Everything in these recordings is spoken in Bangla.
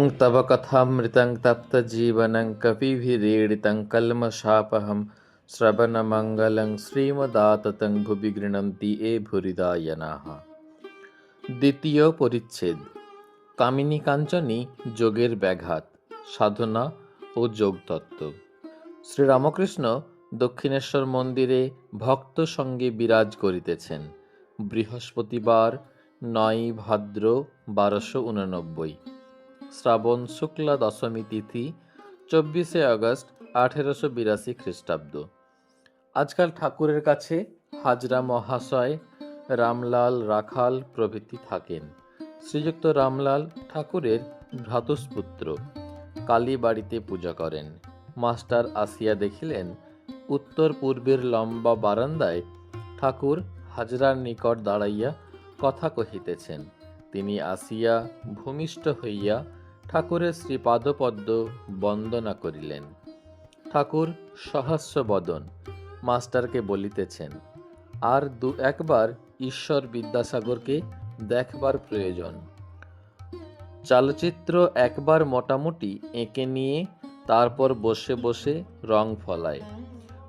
ওং তব কথামৃতং তপ্তজীবনং কপিভিরীড়িতং কল্মশাপহং শ্রবণমঙ্গলং শ্রীমদাততং ভুবি গৃণন্তি এ ভুরিদায়নাহ দ্বিতীয় পরিচ্ছেদ কামিনী কাঞ্চনী যোগের ব্যাঘাত সাধনা ও যোগতত্ত্ব। শ্রীরামকৃষ্ণ দক্ষিণেশ্বর মন্দিরে ভক্ত সঙ্গে বিরাজ করিতেছেন। বৃহস্পতিবার নয় ভাদ্র বারোশো উননব্বই। শ্রাবণ শুক্লা দশমী তিথি, চব্বিশে আগস্ট আঠেরোশো বিরাশি খ্রিস্টাব্দ। আজকাল ঠাকুরের কাছে হাজরা মহাশয় রামলাল রাখাল প্রভৃতি থাকেন। শ্রীযুক্ত রামলাল ঠাকুরের ভ্রাতুষ্পুত্র। কালী বাড়িতে পূজা করেন। মাস্টার আসিয়া দেখিলেন, উত্তর পূর্বের লম্বা বারান্দায় ঠাকুর হাজরার নিকট দাঁড়াইয়া কথা কহিতেছেন। তিনি আসিয়া ভূমিষ্ঠ হইয়া ঠাকুরের শ্রীপাদপদ্ম বন্দনা করিলেন। ঠাকুর সহস্র বদন মাস্টারকে বলিতেছেন, আর দু একবার ঈশ্বর বিদ্যাসাগরকে দেখবার প্রয়োজন। চলচ্চিত্র একবার মোটামুটি এঁকে নিয়ে তারপর বসে বসে রং ফলায়।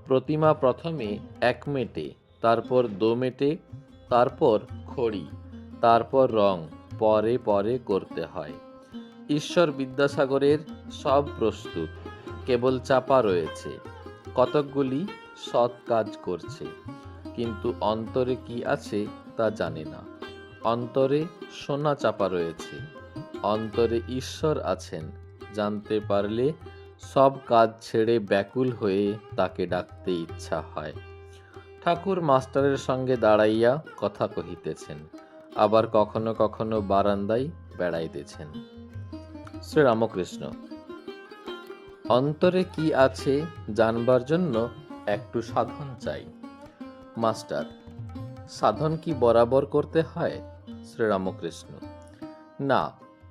প্রতিমা প্রথমে এক মেটে, তারপর দো মেটে, তারপর খড়ি, তারপর রং, পরে পরে করতে হয়। ঈশ্বর বিদ্যাসাগরের সব প্রস্তুত। কেবল চাপা রয়েছে। কতকগুলি সৎ কাজ করছে। কিন্তু অন্তরে কি আছে তা জানে না। অন্তরে সোনা চাপা রয়েছে। অন্তরে ঈশ্বর আছেন। জানতে পারলে সব কাজ ছেড়ে ব্যাকুল হয়ে তাকে ডাকতে ইচ্ছা হয়। ঠাকুর মাস্টারের সঙ্গে দাঁড়াইয়া কথা কহিতেছেন। আবার কখনো কখনো বারান্দায় বেড়াইতেছেন। শ্রীরামকৃষ্ণ, অন্তরে কি আছে জানবার জন্য একটু সাধন চাই? মাস্টার, সাধন কি বরাবর করতে হয়? শ্রীরামকৃষ্ণ, না,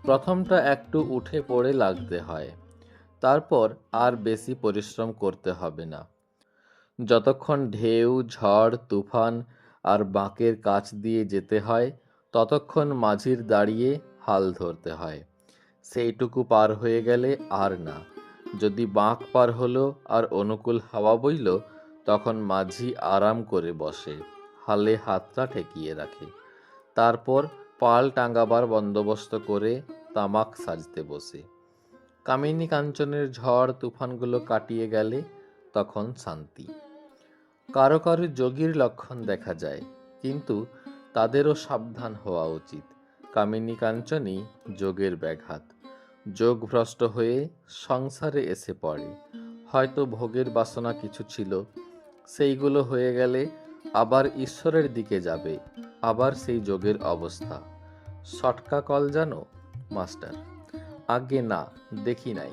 প্রথমটা একটু উঠে পড়ে লাগতে হয়, তারপর আর বেশি পরিশ্রম করতে হবে না। যতক্ষণ ঢেউ, ঝড়, তুফান আর বাঁকের কাছ দিয়ে যেতে হয়, ততক্ষণ মাঝির দাঁড়িয়ে হাল ধরতে হয়। সেইটুকু পার হয়ে গেলে আর না। যদি বাঁক পার হলো আর অনুকূল হাওয়া বইল, তখন মাঝি আরাম করে বসে, হালে হাতটা ঠেকিয়ে রাখে। তারপর পাল টাঙ্গাবার বন্দোবস্ত করে তামাক সাজতে বসে। কামিনী কাঞ্চনের ঝড় তুফানগুলো কাটিয়ে গেলে তখন শান্তি। কারও কারও যোগীর লক্ষণ দেখা যায়, কিন্তু তাদেরও সাবধান হওয়া উচিত। কামিনী কাঞ্চনই যোগের ব্যাঘাত। যোগভ্রষ্ট হয়ে সংসারে এসে পড়ে। হয়তো ভোগের বাসনা কিছু ছিল, সেইগুলো হয়ে গেলে আবার ঈশ্বরের দিকে যাবে, আবার সেই যোগের অবস্থা। সটকা কল জানো, মাস্টার? আগে না, দেখি নাই,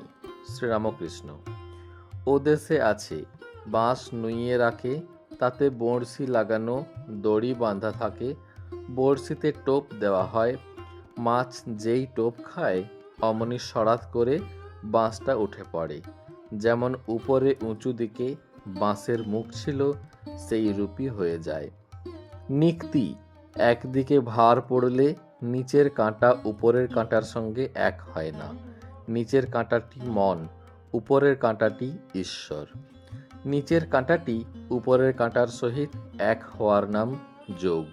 শ্রীরামকৃষ্ণ। ও দেশে আছে, বাঁশ নুইয়ে রাখে, তাতে বড়শি লাগানো দড়ি বাঁধা থাকে, বড়শিতে টোপ দেওয়া হয়, মাছ যেই টোপ খায় অমনি সরাত করে বাঁশটা উঠে পড়ে। যেমন উপরে উঁচু দিকে বাঁশের মুখ ছিল, সেই রূপই হয়ে যায়। নিক্তি একদিকে ভার পড়লে নিচের কাঁটা উপরের কাঁটার সঙ্গে এক হয় না। নিচের কাঁটাটি মন, উপরের কাঁটাটি ঈশ্বর। নিচের কাঁটাটি উপরের কাঁটার সহিত এক হওয়ার নাম যোগ।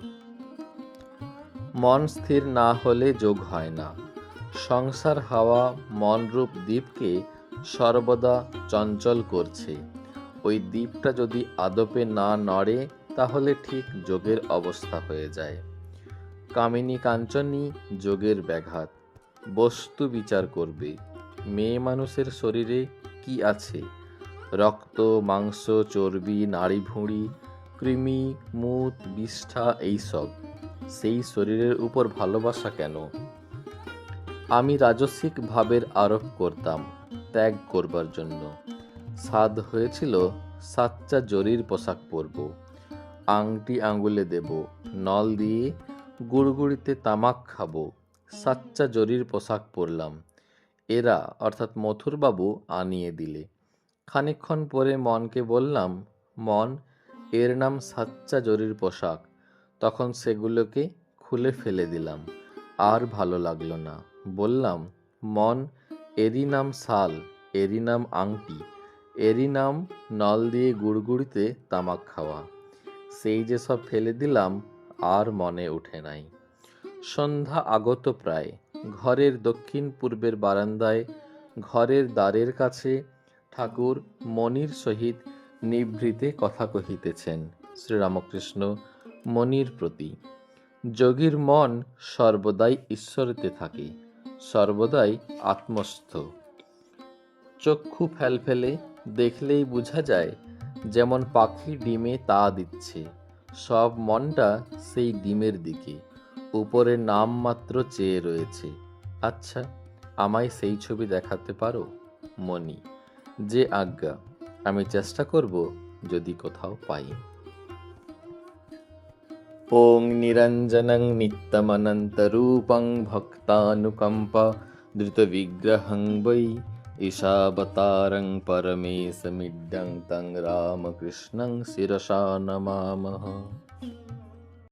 মন স্থির না হলে যোগ হয় না। সংসার হাওয়া মনরূপ দ্বীপকে সর্বদা চঞ্চল করছে। ওই দ্বীপটা যদি আদপে না নড়ে, তাহলে ঠিক যোগের অবস্থা হয়ে যায়। কামিনী কাঞ্চনী, যোগের ব্যাঘাত। বস্তু বিচার করবে। মেয়ে মানুষের শরীরে কি আছে? রক্ত, মাংস, চর্বি, নাড়ি ভুঁড়ি, কৃমি, মুত, বিষ্ঠা, এইসব। সেই শরীরের উপর ভালোবাসা কেন? আমি রাজস্বিক ভাবের আরোপ করতাম ত্যাগ করবার জন্য। সাদ হয়েছিল সাচ্চা জরির পোশাক পরব। আংটি আঙুলে দেব, নল দিয়ে গুড়গুড়িতে তামাক খাব, সাচ্চা জরির পোশাক পরলাম। এরা, অর্থাৎ মথুরবাবু, আনিয়ে দিলে। খানিকক্ষণ পরে মনকে বললাম, মন, এর নাম সাচ্চা জরির পোশাক। তখন সেগুলোকে খুলে ফেলে দিলাম। আর ভালো লাগল না। বললাম, মন, এরই নাম শাল এরই নাম আংটি, এরই নাম নল দিয়ে গুড়গুড়িতে তামাক খাওয়া। সেই যে সব ফেলে দিলাম, আর মনে ওঠে নাই। সন্ধ্যা আগত প্রায়, ঘরের দক্ষিণ পূর্বের বারান্দায়, ঘরের দ্বারের কাছে, ঠাকুর মনির সহিত নিভৃতে কথা কহিতেছেন শ্রীরামকৃষ্ণ মনির প্রতি। যোগীর মন সর্বদাই ঈশ্বরেতে থাকে। সর্বদাই আত্মস্থ। চক্ষু ফেলফেলে দেখলেই বোঝা যায়, যেমন পাখি ডিমে তা দিচ্ছে। সব মনটা সেই ডিমের দিকে, উপরে নাম মাত্র চেয়ে রয়েছে। আচ্ছা আমায় সেই ছবি দেখাতে পারো? মনি যে আজ্ঞা, আমি চেষ্টা করব যদি কোথাও পাই। पोङ्निरञ्जनं नित्यमनन्तरूपं भक्तानुकम्प धृतविग्रहं वै ईशावतारं परमेशमिड्डङ्क्तं रामकृष्णं शिरसा नमामः।